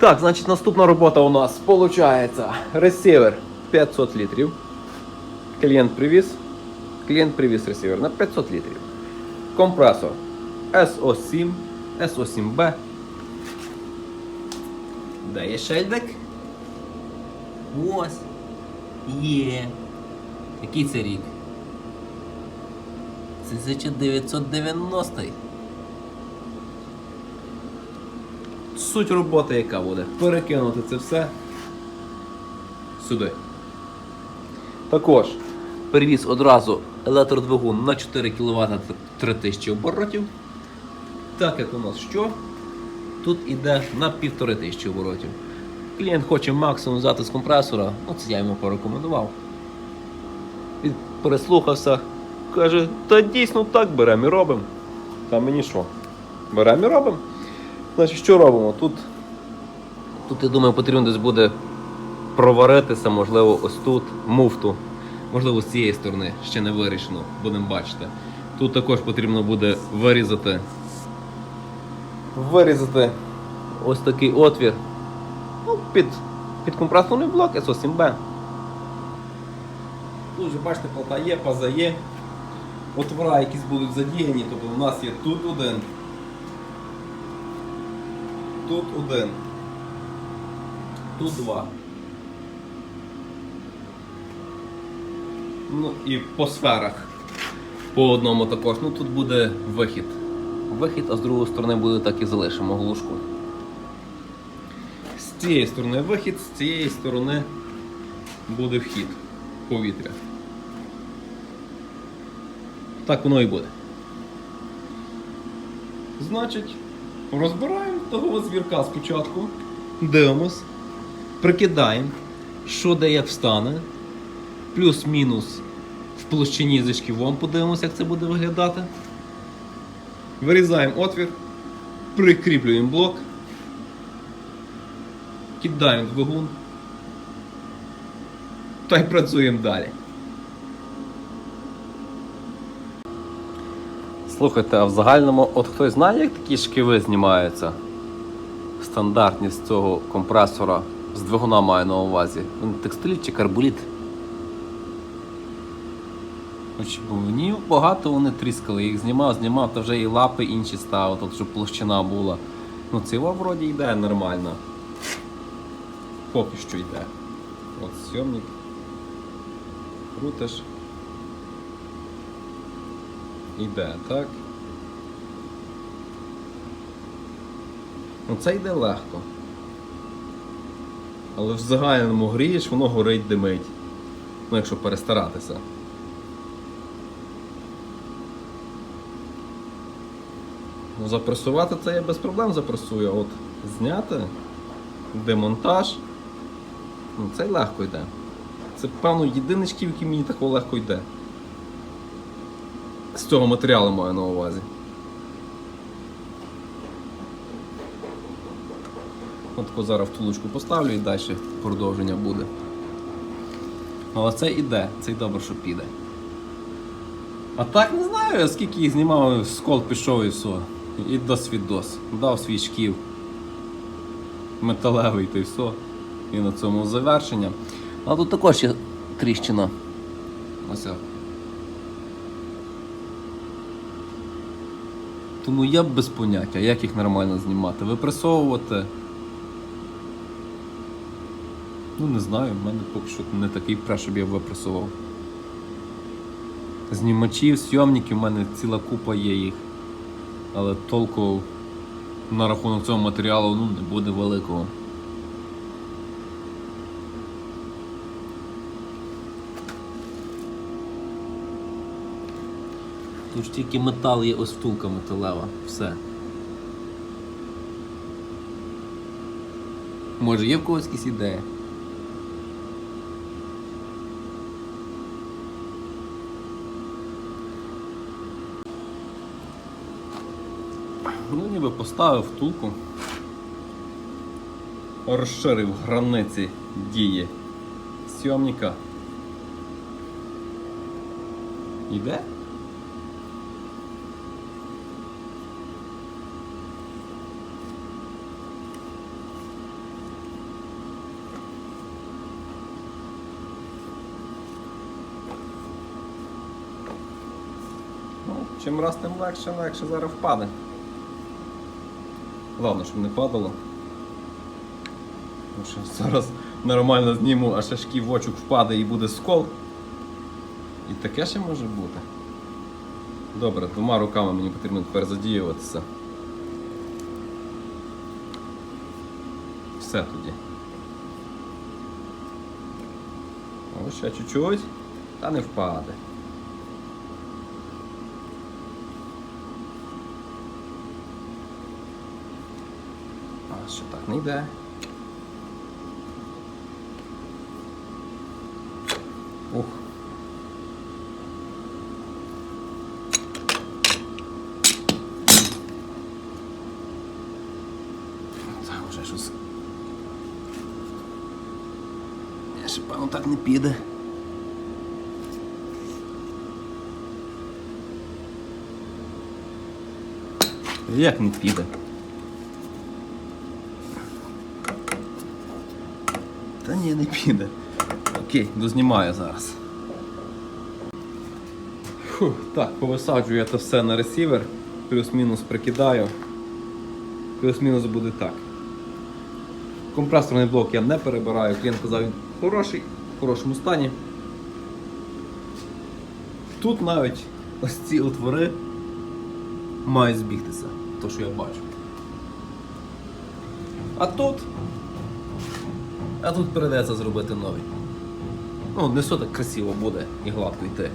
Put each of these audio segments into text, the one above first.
Так, значить наступна робота у нас виходить. Ресівер 500 літрів. Клієнт привіз. Клієнт привіз ресівер на 500 літрів. Компресор SO7, SO7B. Де є шельдик? Ось. Є. Який це рік? 1990. Суть роботи яка буде? Перекинути це все сюди. Також перевіз одразу електродвигун на 4 кВт 3000 оборотів. Так як у нас що? Тут іде на 1500 оборотів. Клієнт хоче максимум взяти з компресора, ну це я йому порекомендував. Він переслухався, каже, та дійсно так беремо і робимо. Та мені що? Беремо і робимо. Значить, що робимо? Тут, тут я думаю, потрібно десь буде проваритися, можливо, ось тут, муфту. Можливо, з цієї сторони ще не вирішено, будемо бачити. Тут також потрібно буде вирізати. Вирізати ось такий отвір. Ну, під, під компресорний блок SO7B. Тут вже бачите, плата є, паза є. Отвора якісь будуть задіяні, тобто у нас є тут один. Тут один. Тут два. Ну і по сферах. По одному також. Ну тут буде вихід. Вихід, а з другої сторони буде так і залишимо глушку. З цієї сторони вихід, з цієї сторони буде вхід повітря. Так воно і буде. Значить, розбираємо того звірка спочатку, дивимось, прикидаємо, що де як встане, плюс-мінус в площині зі шківом подивимося, як це буде виглядати. Вирізаємо отвір, прикріплюємо блок, кидаємо двигун. Та й працюємо далі. Слухайте, а в загальному, от хтось знає, як такі шківи знімаються? Стандартні з цього компресора, з двигуна маю на увазі. Вони текстиліт чи карболіт? Хоч бо багато вони тріскали, їх знімав, знімав, та вже і лапи інші ставив, тут щоб площина була. Ну ціла вроді йде нормально. Поки що йде. От сйомник. Крутиш. Іде, так? Ну це йде легко. Але в загальному грієш, воно горить димить. Ну, якщо перестаратися. Ну, запресувати це я без проблем запресую, а от зняти демонтаж. Ну, це легко йде. Це, певно, єдиний шків, який мені так легко йде. З цього матеріалу маю на увазі. От тако зараз втулочку поставлю і далі продовження буде. Але це іде, це й добре, що піде. А так не знаю, скільки їх знімав, скол пішов і все. І досвідос. Дав свій шків. Металевий та й все. І на цьому завершення. А тут також є тріщина. Ось. Тому я без поняття, як їх нормально знімати. Випресовувати. Ну не знаю, в мене поки що не такий пра, щоб я випресував. Знімачів, зйомників, в мене ціла купа є їх. Але толку на рахунок цього матеріалу ну, не буде великого. Тут ж тільки метал є ось втулка металева. Все. Може є в когось якісь ідеї? Ну, ніби поставив втулку. Розширив границі дії сйомника. Іде? Чим раз тим легше, легше зараз впаде. Головне, щоб не падало. Тому що зараз нормально зніму, а шків в очок впаде і буде скол. І таке ще може бути. Добре, двома руками мені потрібно тепер задіюватися. Все тоді. Ось ще чуть-чуть, та не впаде. Що так не йде. Ух. Так, вже щось. Я ще певно так не піде. Як не піде? Та ні, не піде. Окей, дознімаю зараз. Фух, так, повисаджую я це все на ресівер, плюс-мінус прикидаю. Плюс-мінус буде так. Компресорний блок я не перебираю, клієнт казав, він хороший, в хорошому стані. Тут навіть ось ці отвори мають збігтися, то що я бачу. А тут. А тут перейдеться зробити новий. Ну, не все так красиво буде і гладко йти.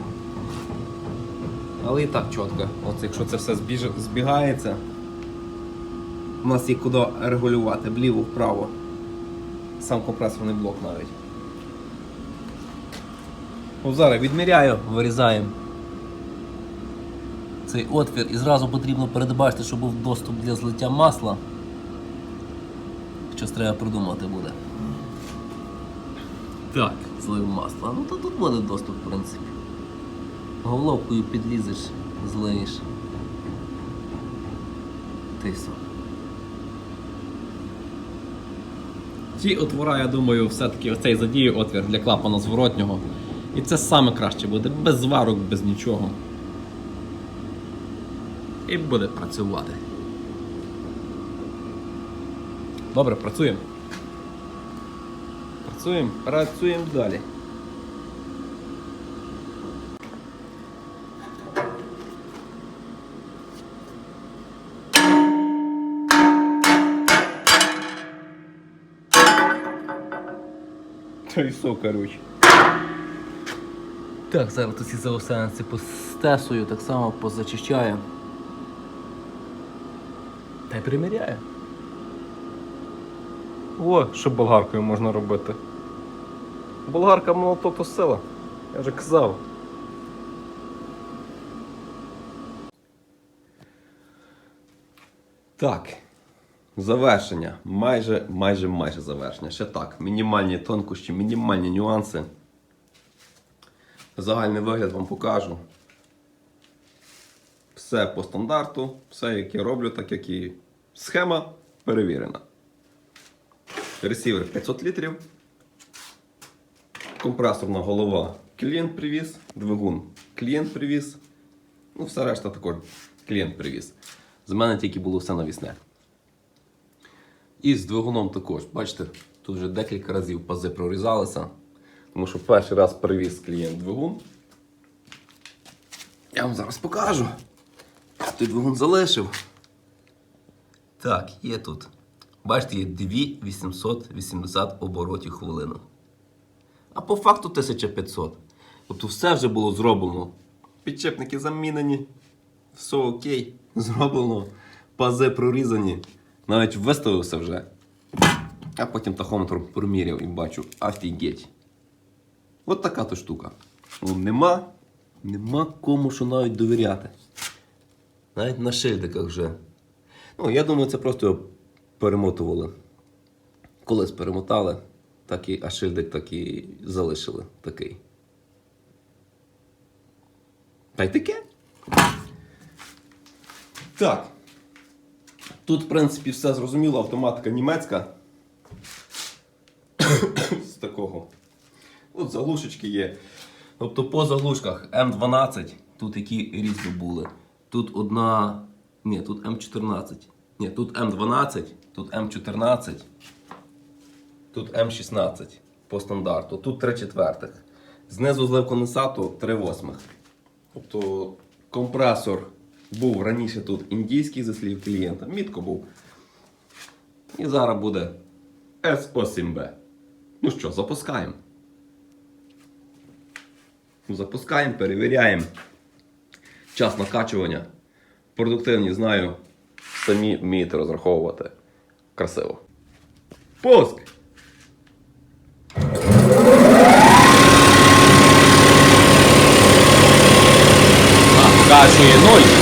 Але і так чітко. От якщо це все збіж... збігається, у нас є куди регулювати вліво, вправо. Сам компресорний блок навіть. От зараз відміряю, вирізаємо цей отвір і зразу потрібно передбачити, щоб був доступ для злиття масла. Щось треба придумати буде. Так, злив масла. Ну то тут буде доступ, в принципі. Головкою підлізеш, злиєш. Ти все. Ті отвора, я думаю, все-таки оцей задію отвір для клапана зворотнього. І це саме краще буде, без зварок, без нічого. І буде працювати. Добре, працюємо. Працюємо, працюємо далі. Й коротше. Так, зараз ці заосенці постесую, так само позачищаю. Та й приміряю. О, що болгаркою можна робити. Болгарка молоток то сила. Я вже казав. Так. Завершення. Майже, майже, майже завершення. Ще так. Мінімальні тонкощі, мінімальні нюанси. Загальний вигляд вам покажу. Все по стандарту, все, як я роблю, так як і схема перевірена. Ресівер 500 літрів. Компресорна голова клієнт привіз, двигун клієнт привіз. Ну, все решта також клієнт привіз. З мене тільки було все навісне. І з двигуном також. Бачите, тут вже декілька разів пази прорізалися. Тому що перший раз привіз клієнт двигун. Я вам зараз покажу. Той двигун залишив. Так, є тут. Бачите, є 2880 оборотів хвилину. А по факту 1500. Тобто все вже було зроблено. Підчепники замінені. Все окей. Зроблено. Пази прорізані. Навіть виставився вже. А потім тахометр проміряв і бачу, офігеть. От така то штука. Ну, нема, нема кому що навіть довіряти. Навіть на шильдиках вже. Ну, я думаю, це просто його перемотували. Колись перемотали, так і, а шильдик так і залишили такий. Та й таке. Так. Тут, в принципі, все зрозуміло, автоматика німецька. З такого. От заглушечки є. Тобто по заглушках М12, тут які різні були. Тут одна. Ні, тут М14. Ні, тут М12, тут М14, тут М16 по стандарту. Тут 3 четвертих. Знизу злив конденсату 3 восьмих. Тобто компресор був раніше тут індійський, за слів клієнта. Мітко був. І зараз буде SO7B. Ну що, запускаємо. Запускаємо, перевіряємо. Час накачування. Продуктивність знаю. Самі вмієте розраховувати. Красиво. Пуск! показує 0.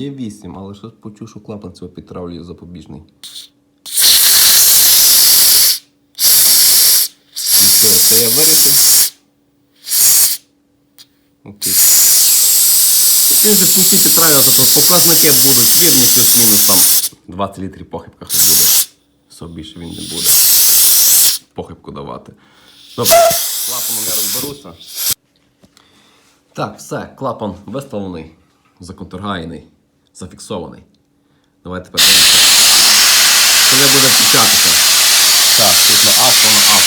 Є 8, але щось почув, що клапан цього підтравлює запобіжний. Де я вирішив? Окей. В принципі, по суті, правильно, тобто показники будуть рівні плюс-мінус там. 20 літрів похибка буде. Все більше він не буде. Похибку давати. Добре, клапаном я розберуся. Так, все, клапан виставлений, законтургаяний, зафіксований. Давайте тепер. Коли буде включатися. Так, після авто на авто.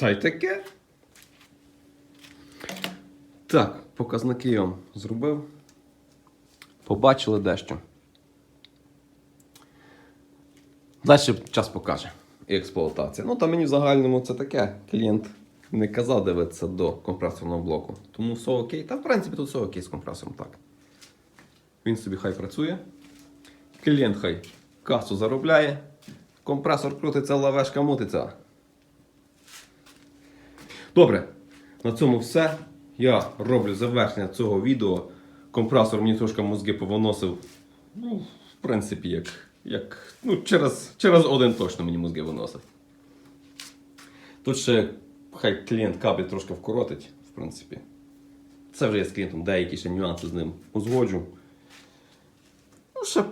Та й таке. Так, показники я вам зробив. Побачили дещо. Далі час покаже. Експлуатація. Ну, там мені в загальному це таке. Клієнт не казав дивитися до компресорного блоку. Тому все окей. Та в принципі тут все окей з компресором так. Він собі хай працює. Клієнт хай касу заробляє. Компресор крутиться, лавешка мутиться. Добре, на цьому все. Я роблю завершення цього відео. Компресор мені трошки мозги повиносив. Ну, в принципі, як. як ну, через, через один точно мені мозги виносив. Тут ще хай клієнт кабель трошки вкоротить, в принципі. Це вже я з клієнтом деякі ще нюанси з ним узгоджу. Ну, ще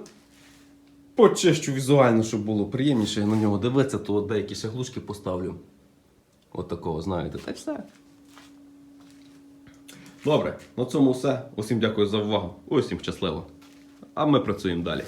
почищу візуально, щоб було приємніше на нього дивитися, то деякі ще глушки поставлю. От такого, знаєте, та й все. Добре, на цьому все. Усім дякую за увагу. Усім щасливо. А ми працюємо далі.